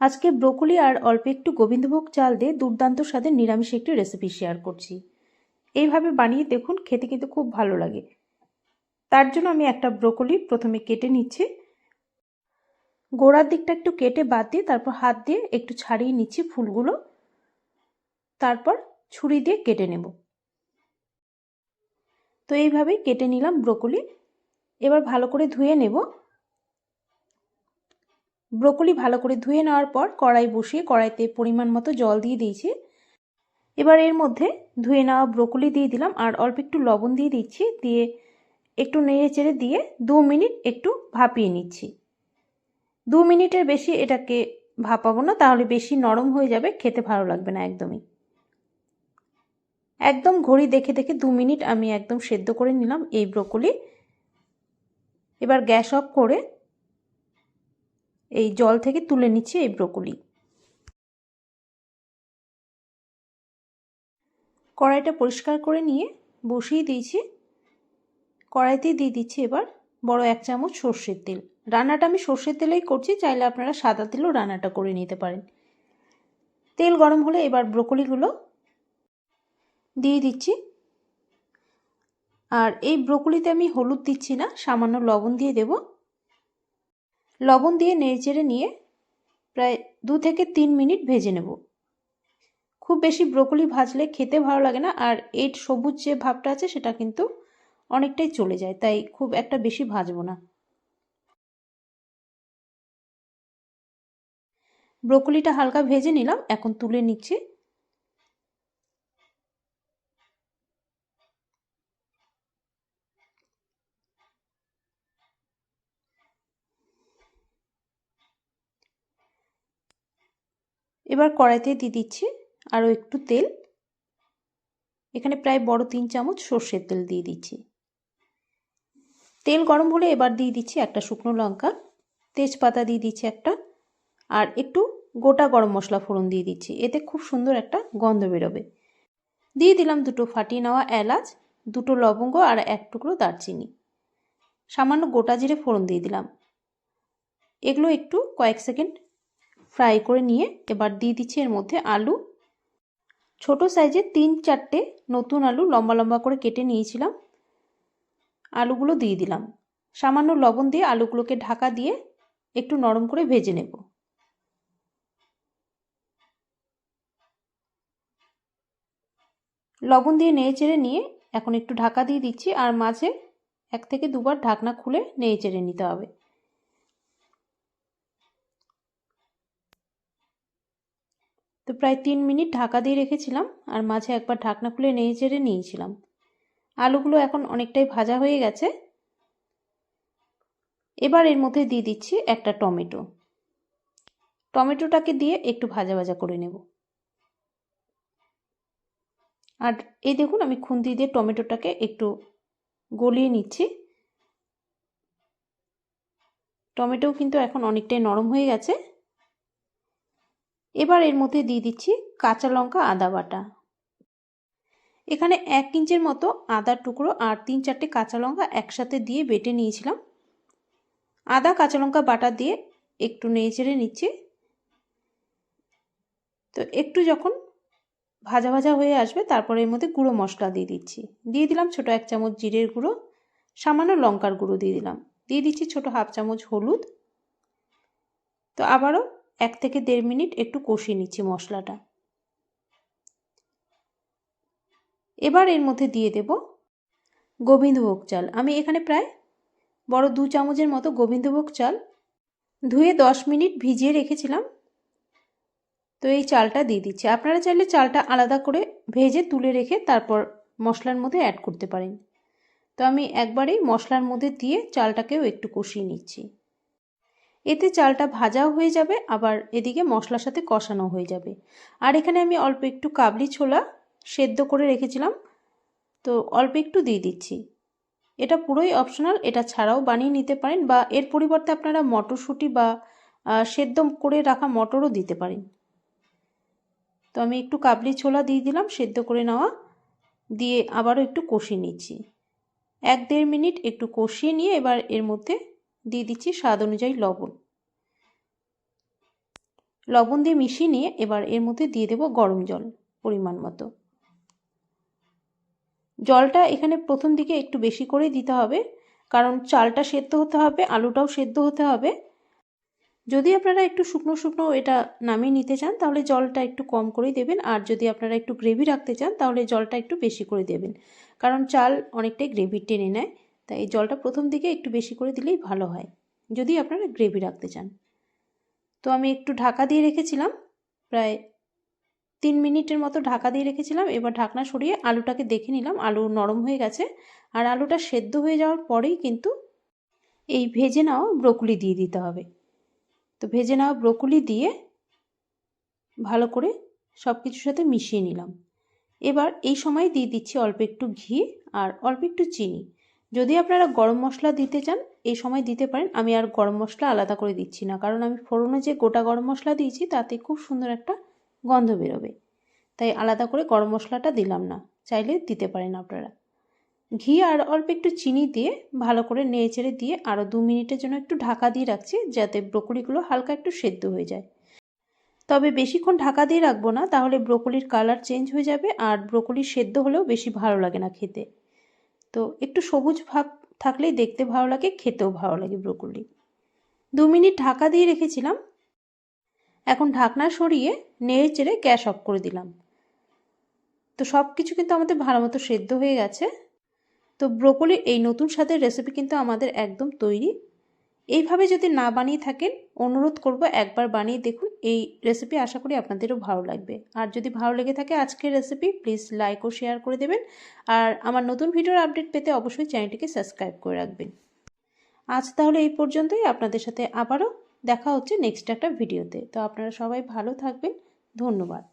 আজকে ব্রোকলি আর অল্প একটু গোবিন্দভোগ চাল দিয়ে দুর্দান্ত স্বাদের নিরামিষ একটি রেসিপি শেয়ার করছি। এইভাবে বানিয়ে দেখুন, খেতে কিন্তু খুব ভালো লাগে। তার জন্য আমি একটা ব্রোকলি প্রথমে কেটে নিচ্ছি। গোড়ার দিকটা একটু কেটে বাদ দিয়ে তারপর হাত দিয়ে একটু ছাড়িয়ে নিচ্ছি ফুলগুলো। তারপর ছুরি দিয়ে কেটে নেব। তো এইভাবেই কেটে নিলাম ব্রোকলি। এবার ভালো করে ধুয়ে নেব। ব্রোকলি ভালো করে ধুয়ে নেওয়ার পর কড়াই বসিয়ে কড়াইতে পরিমাণ মতো জল দিয়ে দিয়েছি। এবার এর মধ্যে ধুয়ে নেওয়া ব্রোকলি দিয়ে দিলাম আর অল্প একটু লবণ দিয়ে দিচ্ছি। দিয়ে একটু নেড়ে চেড়ে দিয়ে দু মিনিট একটু ভাপিয়ে নিচ্ছি। দু মিনিটের বেশি এটাকে ভাপাবো না, তাহলে বেশি নরম হয়ে যাবে, খেতে ভালো লাগবে না একদমই। একদম ঘড়ি দেখে দেখে দু মিনিট আমি একদম সেদ্ধ করে নিলাম এই ব্রোকলি। এবার গ্যাস অফ করে এই জল থেকে তুলে নিচ্ছি এই ব্রোকলি। কড়াইটা পরিষ্কার করে নিয়ে বসিয়ে দিয়েছি। কড়াইতে দিয়ে দিচ্ছি এবার বড় এক চামচ সর্ষের তেল। রান্নাটা আমি সর্ষের তেলেই করছি, চাইলে আপনারা সাদা তেলও রান্নাটা করে নিতে পারেন। তেল গরম হলে এবার ব্রোকলিগুলো দিয়ে দিচ্ছি। আর এই ব্রোকলিতে আমি হলুদ দিচ্ছি না, সামান্য লবণ দিয়ে দেব। লবণ দিয়ে নেড়েচেড়ে নিয়ে প্রায় দু থেকে তিন মিনিট ভেজে নেব। খুব বেশি ব্রোকলি ভাজলে খেতে ভালো লাগে না, আর এর সবুজ যে ভাবটা আছে সেটা কিন্তু অনেকটাই চলে যায়, তাই খুব একটা বেশি ভাজবো না। ব্রোকলিটা হালকা ভেজে নিলাম, এখন তুলে নিচ্ছি এবার কড়াইতে দিয়ে দিচ্ছি আরও একটু তেল। এখানে প্রায় বড় তিন চামচ সর্ষের তেল দিয়ে দিচ্ছি। তেল গরম হলে এবার দিয়ে দিচ্ছি একটা শুকনো লঙ্কা, তেজপাতা দিয়ে দিচ্ছি একটা, আর একটু গোটা গরম মশলা ফোড়ন দিয়ে দিচ্ছি। এতে খুব সুন্দর একটা গন্ধ বেরোবে। দিয়ে দিলাম দুটো ফাটিয়ে নেওয়া এলাচ, দুটো লবঙ্গ আর এক টুকরো দারচিনি। সামান্য গোটা জিরে ফোড়ন দিয়ে দিলাম। এগুলো একটু কয়েক সেকেন্ড ফ্রাই করে নিয়ে এবার দিয়ে দিচ্ছি এর মধ্যে আলু। ছোট সাইজের তিন চারটে নতুন আলু লম্বা লম্বা করে কেটে নিয়েছিলাম। আলুগুলো দিয়ে দিলাম। সামান্য লবণ দিয়ে আলুগুলোকে ঢাকা দিয়ে একটু নরম করে ভেজে নেব। লবণ দিয়ে নেড়ে চেড়ে নিয়ে এখন একটু ঢাকা দিয়ে দিচ্ছি, আর মাঝে এক থেকে দুবার ঢাকনা খুলে নেড়ে চেড়ে নিতে হবে। তো প্রায় তিন মিনিট ঢাকা দিয়ে রেখেছিলাম আর মাঝে একবার ঢাকনা খুলে নেড়ে চেড়ে নিয়েছিলাম। আলুগুলো এখন অনেকটাই ভাজা হয়ে গেছে। এবার এর মধ্যে দিয়ে দিচ্ছি একটা টমেটো। টমেটোটাকে দিয়ে একটু ভাজা ভাজা করে নেব। আর এই দেখুন, আমি খুন্তি দিয়ে টমেটোটাকে একটু গলিয়ে নিচ্ছি। টমেটোও কিন্তু এখন অনেকটাই নরম হয়ে গেছে। এবার এর মধ্যে দিয়ে দিচ্ছি কাঁচা লঙ্কা, আদা বাটা। এখানে এক ইঞ্চের মতো আদার টুকরো আর তিন চারটে কাঁচা লঙ্কা একসাথে দিয়ে বেটে নিয়েছিলাম। আদা, কাঁচা লঙ্কা বাটা দিয়ে একটু নেড়ে নিচ্ছি। তো একটু যখন ভাজা ভাজা হয়ে আসবে, তারপরে এর মধ্যে গুঁড়ো মশলা দিয়ে দিচ্ছি। দিয়ে দিলাম ছোটো এক চামচ জিরের গুঁড়ো, সামান্য লঙ্কার গুঁড়ো দিয়ে দিলাম। দিয়ে দিচ্ছি ছোটো হাফ চামচ হলুদ। তো আবারও এক থেকে দেড় মিনিট একটু কষিয়ে নিচ্ছি মশলাটা। এবার এর মধ্যে দিয়ে দেব গোবিন্দভোগ চাল। আমি এখানে প্রায় বড় দু চামচের মতো গোবিন্দভোগ চাল ধুয়ে দশ মিনিট ভিজিয়ে রেখেছিলাম। তো এই চালটা দিয়ে দিচ্ছি। আপনারা চাইলে চালটা আলাদা করে ভেজে তুলে রেখে তারপর মশলার মধ্যে অ্যাড করতে পারেন। তো আমি একবারেই মশলার মধ্যে দিয়ে চালটাকেও একটু কষিয়ে নিচ্ছি। এতে চালটা ভাজাও হয়ে যাবে, আবার এদিকে মশলার সাথে কষানো হয়ে যাবে। আর এখানে আমি অল্প একটু কাবলি ছোলা সেদ্ধ করে রেখেছিলাম, তো অল্প একটু দিয়ে দিচ্ছি। এটা পুরোই অপশনাল এটা ছাড়াও বানিয়ে নিতে পারেন বা এর পরিবর্তে আপনারা মটরশুঁটি বা সেদ্ধ করে রাখা মটরও দিতে পারেন। তো আমি একটু কাবলি ছোলা দিয়ে দিলাম, সেদ্ধ করে নেওয়া, দিয়ে আবারও একটু কষিয়ে নিচ্ছি। এক দেড় মিনিট একটু কষিয়ে নিয়ে এবার এর মধ্যে দিয়ে দিচ্ছি স্বাদ অনুযায়ী লবণ। লবণ দিয়ে মিশিয়ে নিয়ে এবার এর মধ্যে দিয়ে দেব গরম জল পরিমাণ মতো। জলটা এখানে প্রথম দিকে একটু বেশি করেই দিতে হবে, কারণ চালটা সেদ্ধ হতে হবে, আলুটাও সেদ্ধ হতে হবে। যদি আপনারা একটু শুকনো শুকনো এটা নামিয়ে নিতে চান, তাহলে জলটা একটু কম করেই দেবেন, আর যদি আপনারা একটু গ্রেভি রাখতে চান, তাহলে জলটা একটু বেশি করে দেবেন, কারণ চাল অনেকটাই গ্রেভি টেনে নেয়। তাই এই জলটা প্রথম দিকে একটু বেশি করে দিলেই ভালো হয়, যদি আপনারা গ্রেভি রাখতে চান। তো আমি একটু ঢাকা দিয়ে রেখেছিলাম, প্রায় তিন মিনিটের মতো ঢাকা দিয়ে রেখেছিলাম। এবার ঢাকনা সরিয়ে আলুটাকে দেখে নিলাম, আলু নরম হয়ে গেছে আর আলুটা সেদ্ধ হয়ে যাওয়ার পরেই কিন্তু এই ভেজে নেওয়া ব্রোকলি দিয়ে দিতে হবে। তো ভেজে নেওয়া ব্রোকলি দিয়ে ভালো করে সব কিছুর সাথে মিশিয়ে নিলাম। এবার এই সময় দিয়ে দিচ্ছি অল্প একটু ঘি আর অল্প একটু চিনি। যদি আপনারা গরম মশলা দিতে চান, এই সময় দিতে পারেন। আমি আর গরম মশলা আলাদা করে দিচ্ছি না, কারণ আমি ফোড়নে যে গোটা গরম মশলা দিয়েছি, তাতে খুব সুন্দর একটা গন্ধ বেরোবে। তাই আলাদা করে গরম মশলাটা দিলাম না, চাইলে দিতে পারেন আপনারা। ঘি আর অল্প একটু চিনি দিয়ে ভালো করে নেড়ে দিয়ে আরও দু মিনিটের জন্য একটু ঢাকা দিয়ে রাখছি, যাতে ব্রোকলিগুলো হালকা একটু সেদ্ধ হয়ে যায়। তবে বেশিক্ষণ ঢাকা দিয়ে রাখব না, তাহলে ব্রোকলির কালার চেঞ্জ হয়ে যাবে আর ব্রোকলি সেদ্ধ হলেও বেশি ভালো লাগে না খেতে। তো একটু সবুজ ভাব থাকলেই দেখতে ভালো লাগে, খেতেও ভালো লাগে ব্রোকলি। দু মিনিট ঢাকা দিয়ে রেখেছিলাম। এখন ঢাকনা সরিয়ে নেড়ে চেড়ে গ্যাস অফ করে দিলাম। তো সব কিছু কিন্তু আমাদের ভালো মতো সেদ্ধ হয়ে গেছে। তো ব্রোকলির এই নতুন স্বাদের রেসিপি কিন্তু আমাদের একদম তৈরি। এইভাবে যদি না বানিয়ে থাকেন, অনুরোধ করব একবার বানিয়ে দেখুন। এই রেসিপি আশা করি আপনাদেরও ভালো লাগবে। আর যদি ভালো লেগে থাকে আজকের রেসিপি প্লিজ লাইক ও শেয়ার করে দেবেন। আর আমার নতুন ভিডিওর আপডেট পেতে অবশ্যই চ্যানেলটিকে সাবস্ক্রাইব করে রাখবেন। আজ তাহলে এই পর্যন্তই। আপনাদের সাথে আবারও দেখা হচ্ছে নেক্সট একটা ভিডিওতে তো আপনারা সবাই ভালো থাকবেন। ধন্যবাদ।